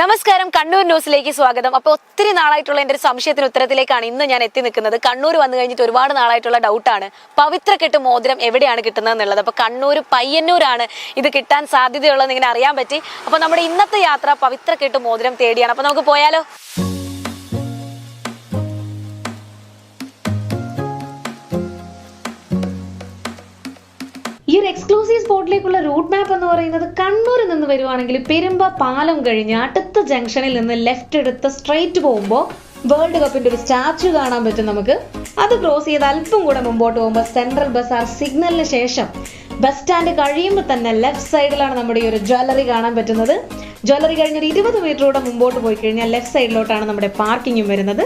നമസ്കാരം കണ്ണൂർ ന്യൂസിലേക്ക് സ്വാഗതം. അപ്പൊ ഒത്തിരി നാളായിട്ടുള്ള എന്റെ ഒരു സംശയത്തിന് ഉത്തരത്തിലേക്കാണ് ഇന്ന് ഞാൻ എത്തി നിൽക്കുന്നത്. കണ്ണൂർ വന്നു കഴിഞ്ഞിട്ട് ഒരുപാട് നാളായിട്ടുള്ള ഡൗട്ടാണ്. പവിത്രക്കെട്ട് മോതിരം എവിടെയാണ് കിട്ടുന്നത് എന്നുള്ളത് അപ്പൊ കണ്ണൂർ പയ്യന്നൂരാണ് ഇത് കിട്ടാൻ സാധ്യതയുള്ളതെന്ന് ഇങ്ങനെ അറിയാൻ പറ്റി. അപ്പൊ നമ്മുടെ ഇന്നത്തെ യാത്ര പവിത്രക്കെട്ട് മോതിരം തേടിയാണ്. അപ്പൊ നമുക്ക് പോയാലോ? എക്സ്ക്ലൂസീവ് സ്പോട്ടിലേക്കുള്ള റൂട്ട് മാപ്പ് എന്ന് പറയുന്നത് കണ്ണൂരിൽ നിന്ന് വരുവാണെങ്കിൽ പെരുമ്പ പാലം കഴിഞ്ഞ് അടുത്ത ജംഗ്ഷനിൽ നിന്ന് ലെഫ്റ്റ് എടുത്ത് സ്ട്രെയിറ്റ് പോകുമ്പോൾ വേൾഡ് കപ്പിന്റെ ഒരു സ്റ്റാച്ചു കാണാൻ പറ്റും നമുക്ക്. അത് ക്രോസ് ചെയ്ത് അല്പം കൂടെ മുമ്പോട്ട് പോകുമ്പോൾ സെൻട്രൽ ബസാർ സിഗ്നലിന് ശേഷം ബസ് സ്റ്റാൻഡ് കഴിയുമ്പോൾ തന്നെ ലെഫ്റ്റ് സൈഡിലാണ് നമ്മുടെ ഈ ഒരു ജ്വല്ലറി കാണാൻ പറ്റുന്നത്. ജ്വല്ലറി കഴിഞ്ഞ് ഒരു ഇരുപത് മീറ്ററൂടെ മുമ്പോട്ട് പോയി കഴിഞ്ഞാൽ ലെഫ്റ്റ് സൈഡിലോട്ടാണ് നമ്മുടെ പാർക്കിങ്ങും വരുന്നത്.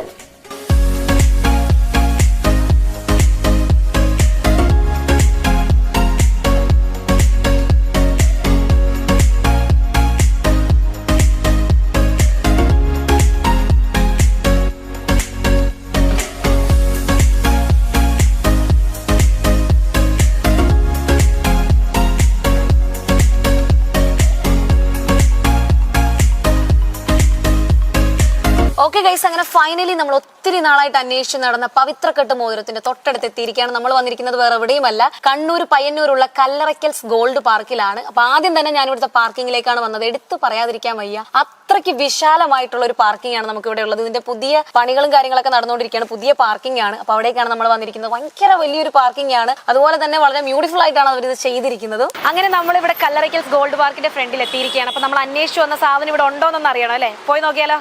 ഗൈസ് അങ്ങനെ ഫൈനലി നമ്മൾ ഒത്തിരി നാളായിട്ട് അന്വേഷിച്ച് നടന്ന പവിത്രക്കെട്ട് മോതിരത്തിന്റെ തൊട്ടടുത്ത് എത്തിയിരിക്കുകയാണ്. നമ്മൾ വന്നിരിക്കുന്നത് വേറെ എവിടെയുമല്ല. കണ്ണൂർ പയ്യന്നൂരുള്ള കല്ലറയ്ക്കൽസ് ഗോൾഡ് പാർക്കിലാണ്. അപ്പൊ ആദ്യം തന്നെ ഞാൻ ഇവിടുത്തെ പാർക്കിങ്ങിലേക്കാണ് വന്നത്. എടുത്തു പറയാതിരിക്കാൻ വയ്യ. അത്രയ്ക്ക് വിശാലമായിട്ടുള്ള ഒരു പാർക്കിംഗ് ആണ് നമുക്ക് ഇവിടെ ഉള്ളത്. ഇതിന്റെ പുതിയ പണികളും കാര്യങ്ങളൊക്കെ നടന്നുകൊണ്ടിരിക്കുകയാണ്. പുതിയ പാർക്കിംഗ് ആണ് അപ്പൊ അവിടേക്കാണ് നമ്മൾ വന്നിരിക്കുന്നത്. ഭയങ്കര വലിയൊരു പാർക്കിംഗ് ആണ് അതുപോലെ തന്നെ വളരെ ബ്യൂട്ടിഫുൾ ആയിട്ടാണ് അവർ ഇത് ചെയ്തിരിക്കുന്നത്. അങ്ങനെ നമ്മൾ ഇവിടെ കല്ലറയ്ക്കൽസ് ഗോൾഡ് പാർക്കിന്റെ ഫ്രണ്ടിൽ എത്തിയിരിക്കുകയാണ് അപ്പൊ നമ്മൾ അന്വേഷിച്ചു വന്ന സാധനം ഇവിടെ ഉണ്ടോ എന്നൊന്ന് അറിയണം അല്ലേ? പോയി നോക്കിയാലോ?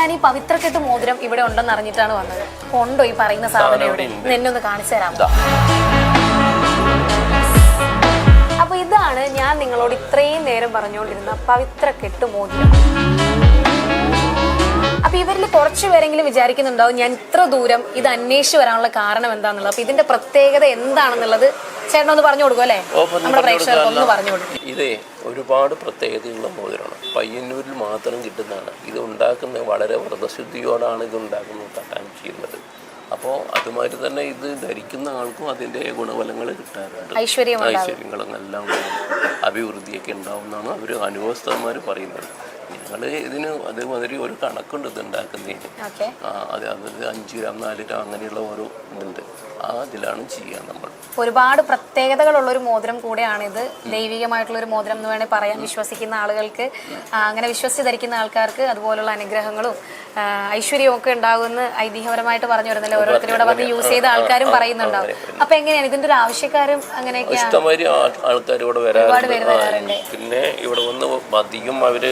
ഞാൻ ഈ പവിത്രക്കെട്ട് മോതിരം ഇവിടെ ഉണ്ടെന്ന് അറിഞ്ഞിട്ടാണ് വന്നത്. കൊണ്ടോ ഈ പറയുന്ന സാധനം ഇവിടെ? എന്നെ ഒന്ന് കാണിച്ചു തരാമോ? അപ്പൊ ഇതാണ് ഞാൻ നിങ്ങളോട് ഇത്രയും നേരം പറഞ്ഞുകൊണ്ടിരുന്ന പവിത്രക്കെട്ട് മോതിരം. അപ്പൊ ഇവരിൽ കുറച്ചു പേരെങ്കിലും വിചാരിക്കുന്നുണ്ടാവും ഞാൻ ഇത്ര ദൂരം ഇത് അന്വേഷിച്ച് വരാനുള്ള കാരണം എന്താണെന്നുള്ളത് അപ്പൊ ഇതിന്റെ പ്രത്യേകത എന്താണെന്നുള്ളത് ചേട്ടൻ ഒന്ന് പറഞ്ഞു കൊടുക്കും അല്ലേ നമ്മുടെ പ്രേക്ഷകർക്ക് ഒന്ന്. പറഞ്ഞു കൊടുക്കും ഇതേ ഒരുപാട് പ്രത്യേകതയുള്ള മോതിരമാണ് പയ്യന്നൂരിൽ മാത്രം കിട്ടുന്നതാണ് ഇത് ഉണ്ടാക്കുന്നത് വളരെ വ്രതശുദ്ധിയോടാണ് ഇത് ഉണ്ടാക്കുന്നത് തട്ടാൻ ചെയ്യുന്നത് അപ്പോൾ അതുമാതിരി തന്നെ ഇത് ധരിക്കുന്ന ആൾക്കും അതിന്റെ ഗുണഫലങ്ങൾ കിട്ടാറുണ്ട്. ഐശ്വര്യങ്ങളും എല്ലാം. അഭിവൃദ്ധിയൊക്കെ ഉണ്ടാവുമെന്നാണ് അവർ അനുഭവസ്ഥന്മാർ പറയുന്നത് ഞങ്ങൾ ഇതിന് അതേമാതിരി ഒരു കണക്കുണ്ട് ഇത് ഉണ്ടാക്കുന്നതിന്. ആ, അത് അതായത് അഞ്ച് ഗ്രാം നാല് ഗ്രാം അങ്ങനെയുള്ള ഓരോ ഇതുണ്ട്. ആ ഇതിലാണ് ചെയ്യുക നമ്മൾ. ഒരുപാട് പ്രത്യേകതകളുള്ള ഒരു മോതിരം കൂടെയാണ് ഇത്. ദൈവികമായിട്ടുള്ള ഒരു മോതിരം എന്ന് വേണേൽ പറയാൻ വിശ്വസിക്കുന്ന ആളുകൾക്ക് അങ്ങനെ വിശ്വസിച്ച് ധരിക്കുന്ന ആൾക്കാർക്ക് അതുപോലുള്ള അനുഗ്രഹങ്ങളും ഐശ്വര്യവും ഒക്കെ ഉണ്ടാകുമെന്ന് ഐതിഹ്യപരമായിട്ട് പറഞ്ഞു വരുന്നല്ലോ? ഓരോരുത്തരും ഇവിടെ വന്ന് യൂസ് ചെയ്ത ആൾക്കാരും പറയുന്നുണ്ടാവും. അപ്പൊ എങ്ങനെയാണ്? ഇതിന്റെ ഒരു ആവശ്യക്കാരും അങ്ങനെയൊക്കെയാണ് ആൾക്കാർ ഇവിടെ വരാറുണ്ട്. പിന്നെ ഇവിടെ വന്ന് അധികം അവർ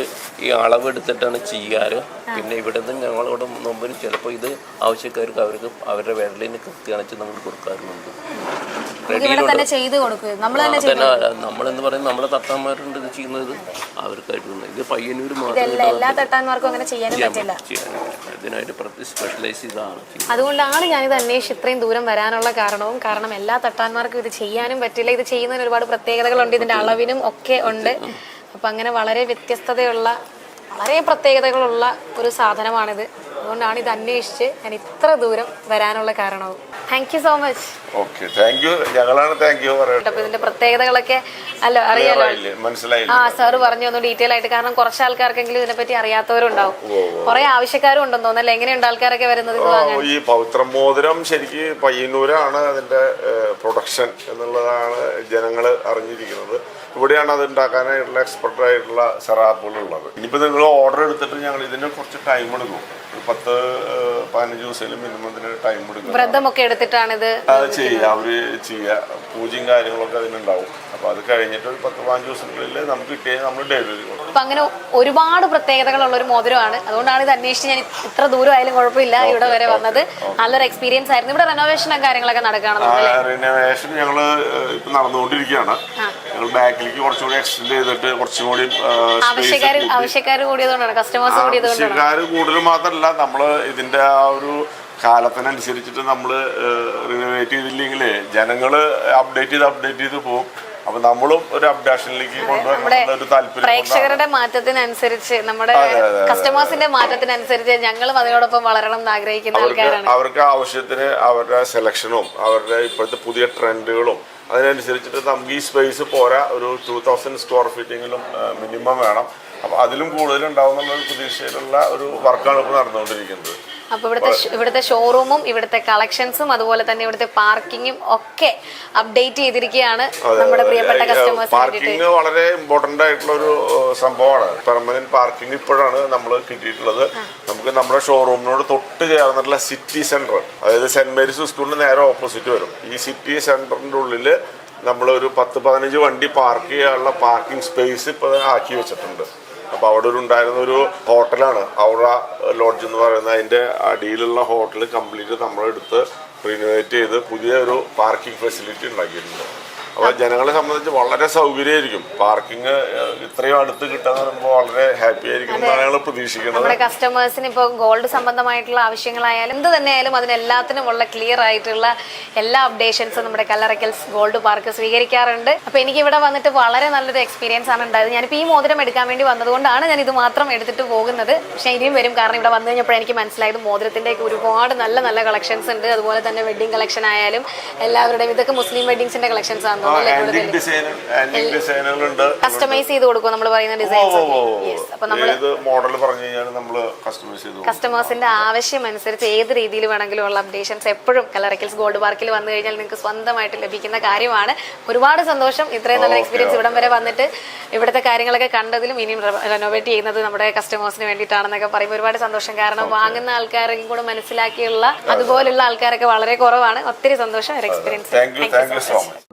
ഈ അളവെടുത്തിട്ടാണ് ചെയ്യാറ്. പിന്നെ ഇവിടെ നിന്ന് ഞങ്ങളിവിടെ മുമ്പിൽ ചിലപ്പോൾ ഇത് ആവശ്യക്കാർക്ക് അവർക്ക് അവരുടെ വിരലിന് കൃത്യണച്ച് നമ്മൾ കൊടുക്കാറുണ്ട്. നമ്മൾ നമ്മളെന്ന് പറയുന്നത് നമ്മളെ തട്ടാന്മാരുണ്ട് ഇത് ചെയ്യുന്നത് അവർക്കായിട്ട് ഇത് പയ്യന്നൂർ ഇതിനായിട്ട് സ്പെഷ്യലൈസ് അതുകൊണ്ടാണ് ഞാനിത് അന്വേഷിച്ച് ഇത്രയും ദൂരം വരാനുള്ള കാരണവും കാരണം എല്ലാ തട്ടാന്മാർക്കും ഇത് ചെയ്യാനും പറ്റില്ല. ഇത് ചെയ്യുന്നതിന് ഒരുപാട് പ്രത്യേകതകളുണ്ട്. ഇതിന്റെ അളവിനും ഒക്കെ ഉണ്ട്. അപ്പൊ അങ്ങനെ വളരെ വ്യത്യസ്തതയുള്ള വളരെ പ്രത്യേകതകളുള്ള ഒരു സാധനമാണിത്. അതുകൊണ്ടാണ് ഇത് അന്വേഷിച്ച് ഞാൻ ഇത്ര ദൂരം വരാനുള്ള കാരണവും. Thank you so much okay thank you ഞങ്ങളാണ് താങ്ക് യു അപ്പൊ ഇതിന്റെ പ്രത്യേകതകളൊക്കെ അല്ല അറിയാലോ? മനസ്സിലായില്ലേ? ആ സാറ് പറഞ്ഞു തന്നു ഡീറ്റെയിൽ ആയിട്ട് കാരണം കുറച്ച് ആൾക്കാർക്കെങ്കിലും ഇതിനെപ്പറ്റി അറിയാത്തവരുണ്ടാവും. കുറെ ആവശ്യക്കാരും ഉണ്ടെന്ന് തോന്നല്ലേ എങ്ങനെയുണ്ട് ആൾക്കാരൊക്കെ വരുന്നത് ഈ പവിത്ര മോതിരം ശരിക്ക് പയ്യന്നൂരാണ് അതിന്റെ പ്രൊഡക്ഷൻ എന്നുള്ളതാണ് ജനങ്ങൾ അറിഞ്ഞിരിക്കുന്നത്. ഇവിടെയാണ് അത് ഉണ്ടാക്കാനായിട്ടുള്ള എക്സ്പെർട്ട് ആയിട്ടുള്ള സെറാപ്പുകൾ ഉള്ളത്. ഇനിയിപ്പോൾ നിങ്ങൾ ഓർഡർ എടുത്തിട്ട് ഞങ്ങൾ ഇതിന് കുറച്ച് ടൈം എടുക്കും. പത്ത് പതിനഞ്ച് ദിവസത്തിലും മിനിമം ഇതിന് ടൈം എടുക്കും. വ്രതമൊക്കെ എടുത്തിട്ടാണ് ഇത് അത് ചെയ്യുക അവർ ചെയ്യുക പൂജയും കാര്യങ്ങളൊക്കെ അതിനുണ്ടാവും. അപ്പോൾ അത് കഴിഞ്ഞിട്ട് ഒരു പത്ത് പതിനഞ്ച് ദിവസത്തിനുള്ളിൽ നമുക്ക് കിട്ടിയാൽ നമ്മൾ ഡെലിവറി കൊടുക്കും. അപ്പൊ അങ്ങനെ ഒരുപാട് പ്രത്യേകതകളുള്ള ഒരു മോതിരമാണ്. അതുകൊണ്ടാണ് ഇത് അന്വേഷിച്ച് ഞാൻ ഇത്ര ദൂരം ആയാലും കുഴപ്പമില്ല ഇവിടെ വരെ വന്നത്. നല്ലൊരു എക്സ്പീരിയൻസ് ആയിരുന്നു. ഇവിടെ റെനോവേഷനും കാര്യങ്ങളൊക്കെ നടക്കുകയാണ് റിനോവേഷൻ ഞങ്ങൾ ഇപ്പൊ നടന്നുകൊണ്ടിരിക്കുകയാണ്. ഞങ്ങൾ ബാക്കിലേക്ക് കുറച്ചുകൂടി എക്സ്റ്റെൻഡ് ചെയ്തിട്ട് കുറച്ചും കൂടി ആവശ്യക്കാർ ആവശ്യക്കാർ കൂടിയതുകൊണ്ടാണ് കസ്റ്റമേഴ്സ് കൂടിയതുകൊണ്ടാണ്. ആവശ്യക്കാർ കൂടുതൽ മാത്രമല്ല നമ്മൾ ഇതിന്റെ ആ ഒരു കാലത്തിനനുസരിച്ചിട്ട് നമ്മൾ റിനോവേറ്റ് ചെയ്തില്ലെങ്കിൽ ജനങ്ങൾ അപ്ഡേറ്റ് ചെയ്ത് അപ്ഡേറ്റ് ചെയ്ത് പോകും അപ്പൊ നമ്മളും ഒരു അപ്ഡേഷനിലേക്ക് ഒരു പ്രേക്ഷകരുടെ മാറ്റത്തിനനുസരിച്ച് നമ്മുടെ. കസ്റ്റമേഴ്സിന്റെ മാറ്റത്തിനനുസരിച്ച് ഞങ്ങളും അതിനോടൊപ്പം വളരണം എന്ന് ആഗ്രഹിക്കുന്ന ആൾക്കാരാണ്. അവർക്ക് ആവശ്യത്തിന് അവരുടെ സെലക്ഷനും അവരുടെ ഇപ്പോഴത്തെ പുതിയ ട്രെൻഡുകളും അതിനനുസരിച്ചിട്ട് നമുക്ക് ഈ സ്പേസ് പോരാ. ഒരു ടു തൗസൻഡ് സ്ക്വയർ ഫീറ്റെങ്കിലും മിനിമം വേണം. അപ്പോൾ അതിലും കൂടുതൽ ഉണ്ടാവും എന്നുള്ള പ്രതീക്ഷയിലുള്ള ഒരു വർക്കാണ് ഇപ്പോൾ നടന്നുകൊണ്ടിരിക്കുന്നത്. അപ്പൊ ഇവിടുത്തെ ഇവിടുത്തെ ഷോറൂമും ഇവിടുത്തെ കളക്ഷൻസും അതുപോലെ തന്നെ ഇവിടുത്തെ പാർക്കിങ്ങും ഒക്കെ അപ്ഡേറ്റ് ചെയ്തിരിക്കുകയാണ് നമ്മുടെ പ്രിയപ്പെട്ട കസ്റ്റമേഴ്സ് പാർക്കിംഗ് വളരെ ഇമ്പോർട്ടന്റ് ആയിട്ടുള്ള ഒരു സംഭവമാണ്. പെർമനന്റ് പാർക്കിംഗ് ഇപ്പോഴാണ് നമ്മൾ കിട്ടിയിട്ടുള്ളത്. നമുക്ക് നമ്മുടെ ഷോറൂമിനോട് തൊട്ട് ചേർന്നിട്ടുള്ള സിറ്റി സെന്റർ അതായത് സെന്റ് മേരീസ് സ്കൂളിന് നേരെ ഓപ്പോസിറ്റ് വരും. ഈ സിറ്റി സെന്ററിന്റെ ഉള്ളിൽ നമ്മളൊരു പത്ത് പതിനഞ്ച് വണ്ടി പാർക്ക് ചെയ്യാനുള്ള പാർക്കിംഗ് സ്പേസ് ഇപ്പോൾ ആക്കി വെച്ചിട്ടുണ്ട്. അപ്പൊ അവിടെ ഒരു ഉണ്ടായിരുന്ന ഒരു ഹോട്ടലാണ്. ഔറ ലോഡ്ജ് എന്ന് പറയുന്ന അതിന്റെ അടിയിലുള്ള ഹോട്ടൽ കംപ്ലീറ്റ് നമ്മളെടുത്ത് റിനോവേറ്റ് ചെയ്ത് പുതിയ ഒരു പാർക്കിംഗ് ഫെസിലിറ്റി ഉണ്ടാക്കിയിട്ടുണ്ട്. അപ്പൊ ജനങ്ങളെ സംബന്ധിച്ച് വളരെ സൗകര്യമായിരിക്കും. പാർക്കിംഗ് ഇത്രയും അടുത്ത് കിട്ടാന്ന് പറയുമ്പോൾ വളരെ ഹാപ്പി ആയിരിക്കും എന്നാണ് ഞങ്ങൾ പ്രതീക്ഷിക്കുന്നത്. നമ്മുടെ കസ്റ്റമേഴ്സിന് ഇപ്പോൾ ഗോൾഡ് സംബന്ധമായിട്ടുള്ള ആവശ്യങ്ങളായാലും എന്ത് തന്നെയായാലും അതിനെല്ലാത്തിനും ഉള്ള ക്ലിയർ ആയിട്ടുള്ള എല്ലാ അപ്ഡേഷൻസും നമ്മുടെ കല്ലറക്കൽസ് ഗോൾഡ് പാർക്ക് സ്വീകരിക്കാറുണ്ട്. അപ്പോൾ എനിക്ക് ഇവിടെ വന്നിട്ട് വളരെ നല്ലൊരു എക്സ്പീരിയൻസ് ആണ് ഉണ്ടായത്. ഞാനിപ്പോൾ ഈ മോതിരം എടുക്കാൻ വേണ്ടി വന്നതുകൊണ്ടാണ് ഞാൻ ഇത് മാത്രം എടുത്തിട്ട് പോകുന്നത്. പക്ഷേ ഇനിയും വരും. കാരണം ഇവിടെ വന്നു കഴിഞ്ഞപ്പോൾ എനിക്ക് മനസ്സിലായത് മോതിരത്തിന്റെ ഒരുപാട് നല്ല നല്ല കളക്ഷൻസ് ഉണ്ട്. അതുപോലെ തന്നെ വെഡിങ് കളക്ഷൻ ആയാലും എല്ലാവരുടെയും ഇതൊക്കെ മുസ്ലിം വെഡിങ്സിന്റെ കളക്ഷൻസ് ആണെന്ന് ഉണ്ട് കസ്റ്റമൈസ് ചെയ്ത് കൊടുക്കും നമ്മൾ പറയുന്ന ഡിസൈൻസ് നമ്മൾ ഏത് മോഡൽ പറഞ്ഞു കഴിഞ്ഞാൽ നമ്മൾ കസ്റ്റമൈസ് ചെയ്തു കസ്റ്റമേഴ്സിന്റെ ആവശ്യം അനുസരിച്ച് ഏത് രീതിയിൽ വേണമെങ്കിലും ഉള്ള അപ്ഡേഷൻസ് എപ്പോഴും കലറക്കിൽസ് ഗോൾഡ് പാർക്കിൽ വന്നു കഴിഞ്ഞാൽ നിങ്ങൾക്ക് സ്വന്തമായിട്ട് ലഭിക്കുന്ന കാര്യമാണ്. ഒരുപാട് സന്തോഷം. ഇത്രയും നല്ല എക്സ്പീരിയൻസ് ഇവിടം വരെ വന്നിട്ട് ഇവിടുത്തെ കാര്യങ്ങളൊക്കെ കണ്ടതിലും ഇനിയും റെനോവേറ്റ് ചെയ്യുന്നത് നമ്മുടെ കസ്റ്റമേഴ്സിന് വേണ്ടിയിട്ടാണെന്നൊക്കെ പറയുമ്പോൾ ഒരുപാട് സന്തോഷം. കാരണം വാങ്ങുന്ന ആൾക്കാരെയും കൂടെ മനസ്സിലാക്കിയുള്ള അതുപോലുള്ള ആൾക്കാരൊക്കെ വളരെ കുറവാണ്. ഒത്തിരി സന്തോഷം. ഒരു experience thank you so much